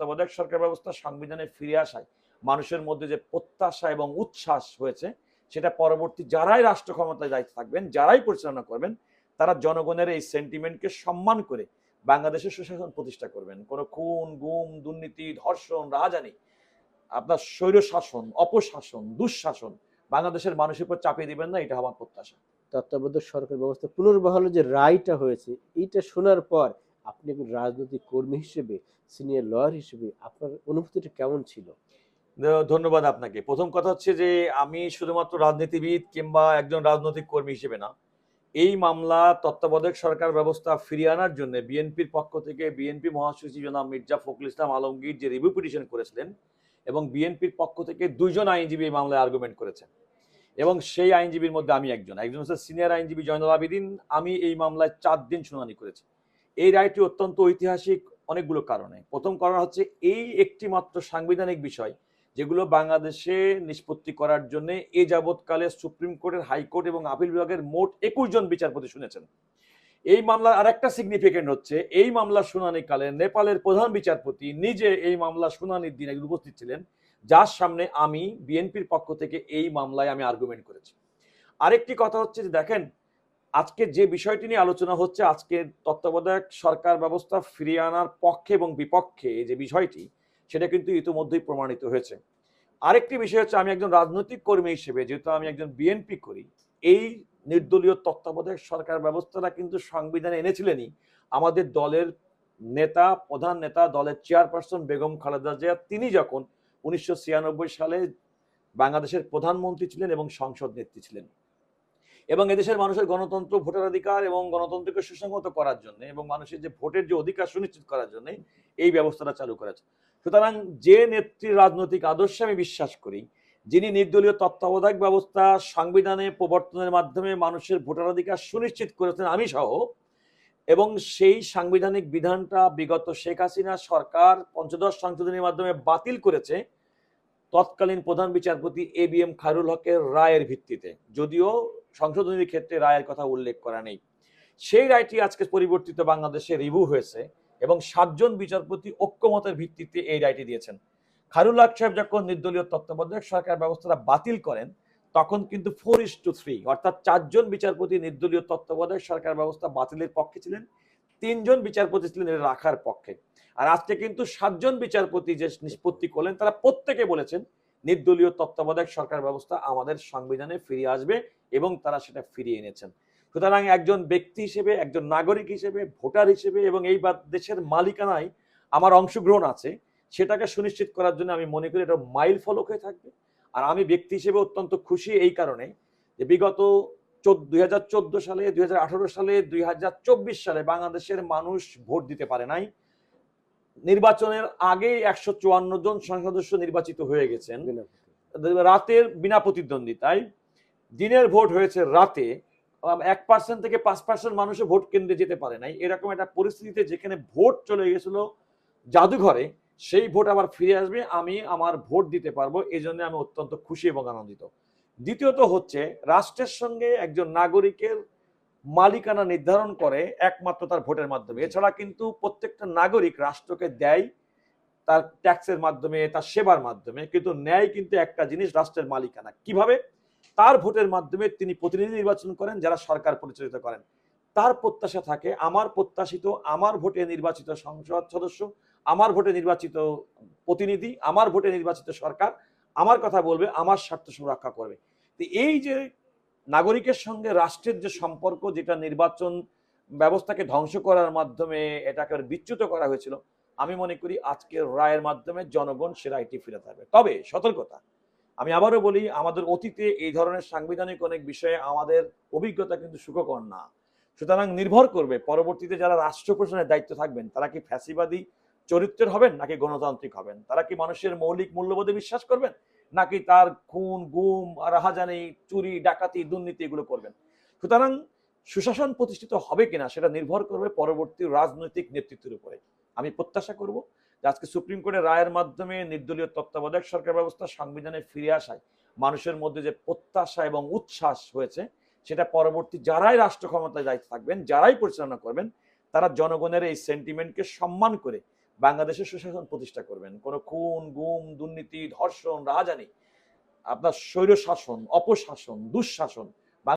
তত্ত্বাবধায়ক সরকার ব্যবস্থা সংবিধানে ফিরে আসায় মানুষের মধ্যে যে প্রত্যাশা এবং উচ্ছ্বাস হয়েছে, সেটা পরবর্তী যারাই রাষ্ট্র ক্ষমতায় দায়িত্ব থাকবেন, যারাই পরিচালনা করবেন, তারা জনগণের এই সেন্টিমেন্টকে সম্মান করে বাংলাদেশের সুশাসন প্রতিষ্ঠা করবেন। কোনো খুন, গুম, দুর্নীতি, ধর্ষণ, রাজানি, আপনার স্বৈর শাসন অপশাসন, দুঃশাসন বাংলাদেশের মানুষের উপর চাপিয়ে দিবেন না, এটা আমার প্রত্যাশা। তত্ত্বাবধায়ক সরকার ব্যবস্থা পুনর্বহালের যে রায়টা হয়েছে, এইটা শোনার পর আপনি একজন রাজনৈতিক কর্মী হিসেবে সিনিয়র লয়ার হিসেবে আপনার অনুভূতিটা কেমন ছিল? ধন্যবাদ আপনাকে। প্রথম কথা হচ্ছে যে, আমি শুধুমাত্র রাজনীতিবিদ কিংবা একজন রাজনৈতিক কর্মী হিসেবে না, এই মামলা তত্ত্বাবধায়ক সরকার ব্যবস্থা ফিরিয়ে আনার জন্য বিএনপির পক্ষ থেকে বিএনপি মহাসচিব জনাব মির্জা ফখরুল ইসলাম আলমগীর যে রিভিউ পিটিশন করেছিলেন এবং বিএনপির পক্ষ থেকে দুইজন আইনজীবী এই মামলায় আর্গুমেন্ট করেছেন। এবং সেই আইনজীবীর মধ্যে আমি একজন। একজন হচ্ছে সিনিয়র আইনজীবী জয়নুল আবেদিন। আমি এই মামলায় চার দিন শুনানি করেছি। এই রায়টি অত্যন্ত ঐতিহাসিক অনেকগুলো কারণে। প্রথম কারণ হচ্ছে এই একটি মাত্র সাংবিধানিক বিষয় যেগুলো বাংলাদেশে নিষ্পত্তি করার জন্য এ যাবৎকালে সুপ্রিম কোর্টের হাইকোর্ট এবং আপিল বিভাগের মোট একুশ জন বিচারপতি শুনেছেন। এই মামলার আরেকটা সিগনিফিকেন্ট হচ্ছে, এই মামলা শুনানিকালে নেপালের প্রধান বিচারপতি নিজে এই মামলা শুনানির দিন একদিন উপস্থিত ছিলেন, যার সামনে আমি, বিএনপির পক্ষ থেকে এই মামলায় আমি আর্গুমেন্ট করেছি। আরেকটি কথা হচ্ছে যে দেখেন আজকে যে বিষয়টি নিয়ে আলোচনা হচ্ছে, আজকে তত্ত্বাবধায়ক সরকার ব্যবস্থা ফিরিয়ে আনার পক্ষে এবং বিপক্ষে যে বিষয়টি, সেটা কিন্তু ইতিমধ্যেই প্রমাণিত হয়েছে। আরেকটি বিষয় হচ্ছে, আমি একজন রাজনৈতিক কর্মী হিসেবে, যেহেতু আমি একজন বিএনপি করি, এই নির্দলীয় তত্ত্বাবধায়ক সরকার ব্যবস্থাটা কিন্তু সংবিধানে এনেছিলেনই। আমাদের দলের নেতা, প্রধান নেতা, দলের চেয়ারপারসন বেগম খালেদা জিয়া, তিনি যখন উনিশশো ছিয়ানব্বই সালে বাংলাদেশের প্রধানমন্ত্রী ছিলেন এবং সংসদ নেত্রী ছিলেন। এবং এদেশের মানুষের গণতন্ত্র ভোটাধিকার এবং গণতন্ত্রকে সুসংহত করার জন্য এবং মানুষের যে ভোটের যে অধিকার সুনিশ্চিত করার জন্য এই ব্যবস্থাটা চালু করেছে। সুতরাং যে নেত্রীর রাজনৈতিক আদর্শে আমি বিশ্বাস করি, যিনি নির্দলীয় তত্ত্বাবধায়ক ব্যবস্থা, সংবিধানে প্রবর্তনের মাধ্যমে মানুষের ভোটাধিকার সুনিশ্চিত করেছেন আমি সহ, এবং সেই সাংবিধানিক বিধানটা বিগত শেখ হাসিনা সরকার পঞ্চদশ সংশোধনীর মাধ্যমে বাতিল করেছে, তৎকালীন প্রধান বিচারপতি এ বি এম খায়রুল হকের রায়ের ভিত্তিতে। যদিও সংশোধনীর ক্ষেত্রে রায়ের কথা উল্লেখ করা নেই। সেই রায়টি আজকে পরিবর্তিত বাংলাদেশে রিভিউ হয়েছে এবং সাতজন বিচারপতি ঐক্যমতের ভিত্তিতে এই রায়টি দিয়েছেন। খায়রুল হক সাহেব যখন নির্দলীয় তত্ত্বাবধায়ক সরকার ব্যবস্থাটা বাতিল করেন, তখন কিন্তু ফোর ইস টু থ্রি অর্থাৎ চারজন বিচারপতি নির্দলীয় তত্ত্বাবধায়ক সরকার ব্যবস্থা বাতিলের পক্ষে ছিলেন, তিনজন বিচারপতি ছিলেন এটা রাখার পক্ষে। আর আজকে কিন্তু সাতজন বিচারপতি যে নিষ্পত্তি করলেন, তারা প্রত্যেকে বলেছেন নির্দলীয় তত্ত্বাবধায়ক সরকার ব্যবস্থা আমাদের সংবিধানে ফিরে আসবে এবং তারা সেটা ফিরিয়ে এনেছেন। সুতরাং একজন ব্যক্তি হিসেবে, একজন নাগরিক হিসেবে, ভোটার হিসেবে এবং এই দেশের মালিকানায় আমার অংশগ্রহণ আছে, সেটাকে সুনিশ্চিত করার জন্য আমি মনে করি এটা মাইল ফলক হয়ে থাকবে। আর আমি ব্যক্তি হিসেবে অত্যন্ত খুশি এই কারণে যে বিগত দুই হাজার চোদ্দ সালে, দুই সালে, দুই হাজার চব্বিশ সালে বাংলাদেশের মানুষ ভোট দিতে পারে নাই। নির্বাচনের আগেই একশো চুয়ান্ন জন সদস্য নির্বাচিত হয়ে গেছেন। রাতের বিনা প্রতিদ্বন্দ্বিতায়। দিনের ভোট হয়েছে রাতে। এক পার্সেন্ট থেকে পাঁচ পার্সেন্ট মানুষও ভোট কেন্দ্রে যেতে পারে নাই। এরকম একটা পরিস্থিতিতে যেখানে ভোট চলে গেছিল জাদুঘরে সেই ভোট আবার ফিরে আসবে। আমি আমার ভোট দিতে পারব। এই জন্য আমি অত্যন্ত খুশি এবং আনন্দিত। দ্বিতীয়ত হচ্ছে রাষ্ট্রের সঙ্গে একজন নাগরিকের মালিকানা নির্ধারণ করে একমাত্র তার ভোটের মাধ্যমে। এছাড়া কিন্তু প্রত্যেকটা নাগরিক রাষ্ট্রকে দেয় তার ট্যাক্সের মাধ্যমে তার সেবার মাধ্যমে কিন্তু ন্যায় কিন্তু একটা জিনিস রাষ্ট্রের মালিকানা। কীভাবে? তার ভোটের মাধ্যমে তিনি প্রতিনিধি নির্বাচন করেন যারা সরকার পরিচালিত করেন। তার প্রত্যাশা থাকে আমার প্রত্যাশিত আমার ভোটে নির্বাচিত সংসদ সদস্য আমার ভোটে নির্বাচিত প্রতিনিধি আমার ভোটে নির্বাচিত সরকার আমার কথা বলবে আমার স্বার্থ সুরক্ষা করবে। তো এই যে নাগরিকের সঙ্গে রাষ্ট্রের যে সম্পর্ক, যেটা নির্বাচন ব্যবস্থাকে ধ্বংস করার মাধ্যমে এটাকে বিচ্যুত করা হয়েছিল, আমি মনে করি আজকের রায়ের মাধ্যমে জনগণ সে রায়টি ফিরে থাকবে তবে সতর্কতা, আমি আবারও বলি, আমাদের অতীতে এই ধরনের সাংবিধানিক অনেক বিষয়ে আমাদের অভিজ্ঞতা কিন্তু সুখকর না। সুতরাং নির্ভর করবে, পরবর্তীতে যারা রাষ্ট্র প্রশাসনের দায়িত্ব থাকবেন, তারা কি ফ্যাসিবাদী চরিত্রের হবেন নাকি গণতান্ত্রিক হবেন? তারা কি মানুষের মৌলিক মূল্যবোধে বিশ্বাস করবেন? নাকি তার খুন, গুম, রাহাজানি, চুরি, ডাকাতি, দুর্নীতি এগুলো করবেন? সুতরাং সুশাসন প্রতিষ্ঠিত হবে কিনা সেটা নির্ভর করবে পরবর্তী রাজনৈতিক নেতৃত্বের উপরে। আমি প্রত্যাশা করব যে আজকে সুপ্রিম কোর্টের রায়ের মাধ্যমে নির্দলীয় তত্ত্বাবধায়ক সরকার ব্যবস্থা সংবিধানে ফিরে আসায় মানুষের মধ্যে যে প্রত্যাশা এবং উচ্ছ্বাস হয়েছে, সেটা পরবর্তী যারাই রাষ্ট্র ক্ষমতায় দায়িত্ব থাকবেন, যারাই পরিচালনা করবেন, তারা জনগণের এই সেন্টিমেন্টকে সম্মান করে বাংলাদেশের সুশাসন প্রতিষ্ঠা করবেন। কোনো খুন, গুম, দুর্নীতি, ধর্ষণ, রাহাজানি। আপনার স্বৈর শাসন অপশাসন, দুঃশাসন